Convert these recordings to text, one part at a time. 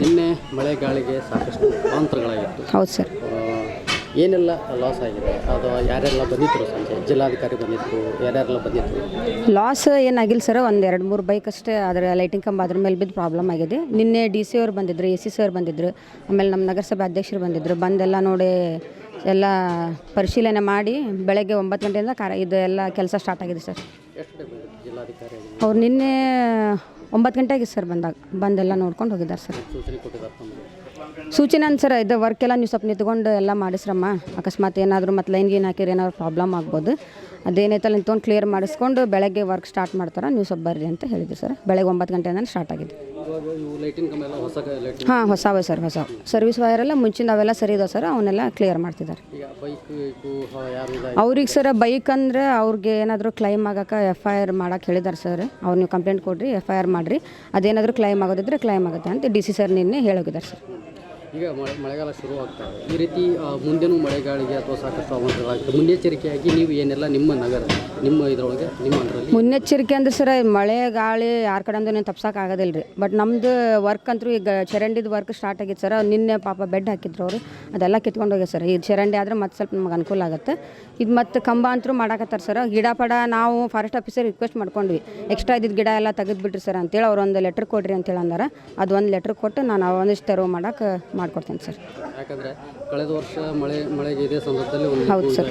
ನಿನ್ನೆ ಮಳೆ ಗಾಳಿಗೆ ಸಾಕಷ್ಟು ಅವಾಂತರಗಳಾಗಿತ್ತು ಹೌದು ಸರ್. ಏನೆಲ್ಲ ಲಾಸ್ ಆಗಿದೆ? ಅದು ಯಾರೆಲ್ಲ ಬಂದಿದ್ರು ಸಂಜೆ? ಜಿಲ್ಲಾಧಿಕಾರಿ ಬಂದಿದ್ರು ಯಾರ್ಯಾರೆಲ್ಲ ಬಂದಿದ್ರು? ಲಾಸ್ ಏನಾಗಿಲ್ಲ ಸರ್ ಒಂದು ಎರಡು ಮೂರು ಬೈಕ್ ಅಷ್ಟೇ ಅದರ ಲೈಟಿಂಗ್ ಕಂಬ ಅದ್ರ ಮೇಲೆ ಬಿದ್ದು ಪ್ರಾಬ್ಲಮ್ ಆಗಿದೆ. ನಿನ್ನೆ ಡಿ ಸಿ ಅವ್ರು ಬಂದಿದ್ರು ಎ ಸಿ ಸರ್ ಬಂದಿದ್ರು ಆಮೇಲೆ ನಮ್ಮ ನಗರಸಭೆ ಅಧ್ಯಕ್ಷರು ಬಂದಿದ್ರು ಬಂದೆಲ್ಲ ನೋಡಿ ಎಲ್ಲ ಪರಿಶೀಲನೆ ಮಾಡಿ ಬೆಳಗ್ಗೆ ಒಂಬತ್ತು ಗಂಟೆಯಿಂದ ಕಾರ ಇದು ಎಲ್ಲ ಕೆಲಸ ಸ್ಟಾರ್ಟ್ ಆಗಿದೆ ಸರ್ ಅವ್ರು ನಿನ್ನೆ ಒಂಬತ್ತು ಗಂಟೆಗೆ ಸರ್ ಬಂದಾಗ ಬಂದೆಲ್ಲ ನೋಡ್ಕೊಂಡು ಹೋಗಿದ್ದಾರೆ ಸರ್ ಸೂಚನೆ ಅಂತ ಸರ್ ಇದು ವರ್ಕ್ ಎಲ್ಲ ನೀವು ಸ್ವಲ್ಪ ನಿಂತ್ಕೊಂಡು ಎಲ್ಲ ಮಾಡಿಸ್ರಮ್ಮ. ಅಕಸ್ಮಾತ್ ಏನಾದರೂ ಮತ್ತು ಲೈನ್ ಗೀನ್ ಹಾಕಿದ್ರೆ ಏನಾದ್ರು ಪ್ರಾಬ್ಲಮ್ ಆಗ್ಬೋದು. ಅದೇನೈತಲ್ಲ ನಿಂತ್ಕೊಂಡು ಕ್ಲಿಯರ್ ಮಾಡಿಸ್ಕೊಂಡು ಬೆಳಗ್ಗೆ ವರ್ಕ್ ಸ್ಟಾರ್ಟ್ ಮಾಡ್ತಾರೆ ನೀವು ಸ್ವಲ್ಪ ಬರ್ರಿ ಅಂತ ಹೇಳಿದ್ರು ಸರ್ ಬೆಳಗ್ಗೆ ಒಂಬತ್ತು ಗಂಟೆಯಿಂದ ಸ್ಟಾರ್ಟ್ ಆಗಿದೆ. ಹಾಂ ಹೊಸ ಹೊಸವೇ. ಸರ್ ಹೊಸ ಸರ್ವಿಸ್ ವೈರೆಲ್ಲ ಮುಂಚಿನ ಅವೆಲ್ಲ ಸರಿ ಇದಾವೆ ಸರ್ ಅವನ್ನೆಲ್ಲ ಕ್ಲಿಯರ್ ಮಾಡ್ತಿದ್ದಾರೆ. ಅವ್ರಿಗೆ ಸರ್ ಬೈಕ್ ಅಂದರೆ ಅವ್ರಿಗೆ ಏನಾದರೂ ಕ್ಲೈಮ್ ಆಗೋಕೆ ಎಫ್ ಐ ಆರ್ ಮಾಡಕ್ಕೆ ಹೇಳಿದ್ದಾರೆ ಸರ್ ಅವ್ರು ನೀವು ಕಂಪ್ಲೇಂಟ್ ಕೊಡ್ರಿ ಎಫ್ ಐ ಆರ್ ಮಾಡಿರಿ. ಅದೇನಾದರೂ ಕ್ಲೈಮ್ ಆಗೋದಿದ್ರೆ ಕ್ಲೈಮ್ ಆಗುತ್ತೆ ಅಂತ ಡಿ ಸಿ ಸರ್ ನಿನ್ನೆ ಹೇಳೋಗಿದ್ದಾರೆ ಸರ್ ಈಗ ಮಳೆ, ಮಳೆಗಾಲ ಶುರು ಈ ರೀತಿ ಮುಂದೆನೂ ಮಳೆಗಾಳಿಗೆ ಅಥವಾ ಸಾಕಷ್ಟು ಅವಾಂತರಗಳಾಗುತ್ತೆ ಮುನ್ನೆಚ್ಚರಿಕೆಯಾಗಿ ನೀವು ಏನೆಲ್ಲ ನಿಮ್ಮ ನಗರ, ನಿಮ್ಮ ಇದರೊಳಗೆ, ನಿಮ್ಮ ಅದರಲ್ಲಿ? ಮುನ್ನೆಚ್ಚರಿಕೆ ಅಂದ್ರೆ ಸರ್ ಮಳೆ ಗಾಳಿ ಯಾರ ಕಡೆ ನೀವು ತಪ್ಸಕ್ಕೆ ಆಗೋದಿಲ್ಲ ರೀ ಬಟ್ ನಮ್ಮದು ವರ್ಕ್ ಅಂತೂ ಈಗ ಚರಂಡಿದ ವರ್ಕ್ ಸ್ಟಾರ್ಟ್ ಆಗಿತ್ತು ಸರ್. ನಿನ್ನೆ ಪಾಪ ಬೆಡ್ ಹಾಕಿದ್ರು ಅವರು. ಅದೆಲ್ಲ ಕಿತ್ಕೊಂಡು ಹೋಗ್ಯ ಸರ್. ಈ ಚರಂಡಿ ಆದರೆ ಮತ್ತೆ ಸ್ವಲ್ಪ ನಮ್ಗೆ ಅನುಕೂಲ ಆಗುತ್ತೆ. ಇದು ಮತ್ತೆ ಕಂಬ ಅಂತೂ ಮಾಡಾಕತ್ತಾರೆ ಸರ್. ಗಿಡ ಪಡ ನಾವು ಫಾರೆಸ್ಟ್ ಆಫೀಸರ್ ರಿಕ್ವೆಸ್ಟ್ ಮಾಡ್ಕೊಂಡ್ವಿ. ಎಕ್ಸ್ಟ್ರಾ ಇದ್ದಿದ್ದು ಗಿಡ ಎಲ್ಲ ತೆಗೆದುಬಿಟ್ರಿ ಸರ್ ಅಂತೇಳಿ. ಅವ್ರು ಒಂದು ಲೆಟ್ರ್ ಕೊಡ್ರಿ ಅಂತೇಳಿ ಅಂದಾರ. ಅದು ಒಂದು ಲೆಟ್ರ್ ಕೊಟ್ಟು ನಾನು ಒಂದಿಷ್ಟು ತೆರವು ಮಾಡಕ್ಕೆ ಮಾಡ್ಕೊಡ್ತೇನೆ ಸರ್. ಯಾಕಂದ್ರೆ ಕಳೆದ ವರ್ಷ ಮಳೆ ಮಳೆಗೆ ಇದೇ ಸಂದರ್ಭದಲ್ಲಿ ಒಂದು ಹೌದು ಸರ್.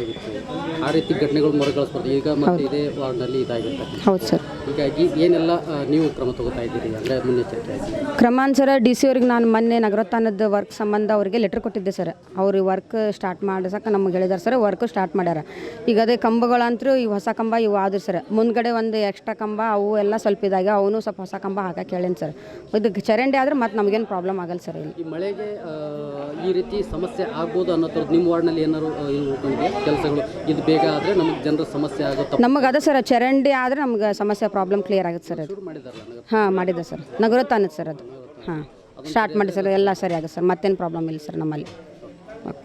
ಆ ರೀತಿ ಘಟನೆಗಳು ಮರುಕಳಿಸ್ಬಾರ್ದು ಈಗ ಮತ್ತೆ ಇದೇ ವಾರ್ಡ್ನಲ್ಲಿ ಇದಾಗಿರ್ತದೆ. ಹೌದು ಸರ್. ಹೀಗಾಗಿ ಏನೆಲ್ಲ ಆ, ನೀವು ಕ್ರಮ ತಗೋತಾ ಇದ್ದೀರಿ? ಅಂದರೆ ಮುನ್ನೆಚ್ಚರಿಕೆಯಾಗಿ ಕ್ರಮಾನುಸಾರ ಡಿ ಸಿ ಅವ್ರಿಗೆ ನಾನು ಮೊನ್ನೆ ನಗರೋತ್ಥಾನದ ವರ್ಕ್ ಸಂಬಂಧ ಅವರಿಗೆ ಲೆಟ್ರ್ ಕೊಟ್ಟಿದ್ದೆ ಸರ್. ಅವ್ರು ವರ್ಕ್ ಸ್ಟಾರ್ಟ್ ಮಾಡಿಸಕ್ಕೆ ನಮ್ಗೆ ಹೇಳಿದಾರೆ ಸರ್. ವರ್ಕ್ ಸ್ಟಾರ್ಟ್ ಮಾಡ್ಯಾರ. ಈಗ ಅದೇ ಕಂಬಗಳಂತೂ ಈ ಹೊಸ ಕಂಬ ಇವು ಆದ್ರು ಸರ್. ಮುಂದ್ಗಡೆ ಒಂದು ಎಕ್ಸ್ಟ್ರಾ ಕಂಬ ಅವು ಎಲ್ಲ ಸ್ವಲ್ಪ ಇದಾಗ ಅವನು ಸ್ವಲ್ಪ ಹೊಸ ಕಂಬ ಹಾಕಕ್ಕೆ ಹೇಳೇನು ಸರ್. ಇದು ಚರಂಡಿ ಆದ್ರೆ ಮತ್ತೆ ನಮ್ಗೇನು ಪ್ರಾಬ್ಲಮ್ ಆಗಲ್ಲ ಸರ್ ಇಲ್ಲಿ. ಈ ಮಳೆಗೆ ಆ, ಈ ರೀತಿ ಸಮಸ್ಯೆ ಆಗ್ಬೋದು ಅನ್ನೋ ಥರದ್ದು ನಿಮ್ಮ ವಾರ್ಡ್ನಲ್ಲಿ ಏನಾದ್ರು ಕೆಲಸಗಳು? ಇದು ಬೇಗ ಆದರೆ ನಮಗೆ ಜನರ ಸಮಸ್ಯೆ ಆಗುತ್ತೆ ನಮಗೆ ಅದ ಸರ್ ಚರಂಡಿ ಆದರೆ ನಮ್ಗೆ ಸಮಸ್ಯೆ ಪ್ರಾಬ್ಲಮ್ ಕ್ಲಿಯರ್ ಆಗುತ್ತೆ ಸರ್ ಅದು. ನಗರ ಹಾಂ ಮಾಡಿದೆ ಸರ್. ನಗರೋತ್ಥಾನದ ಸರ್ ಅದು. ಹಾಂ ಸ್ಟಾರ್ಟ್ ಮಾಡಿ ಸರ್ ಎಲ್ಲ ಸರಿ ಆಗುತ್ತೆ ಸರ್. ಮತ್ತೇನು ಪ್ರಾಬ್ಲಮ್ ಇಲ್ಲ ಸರ್ ನಮ್ಮಲ್ಲಿ. ಓಕೆ.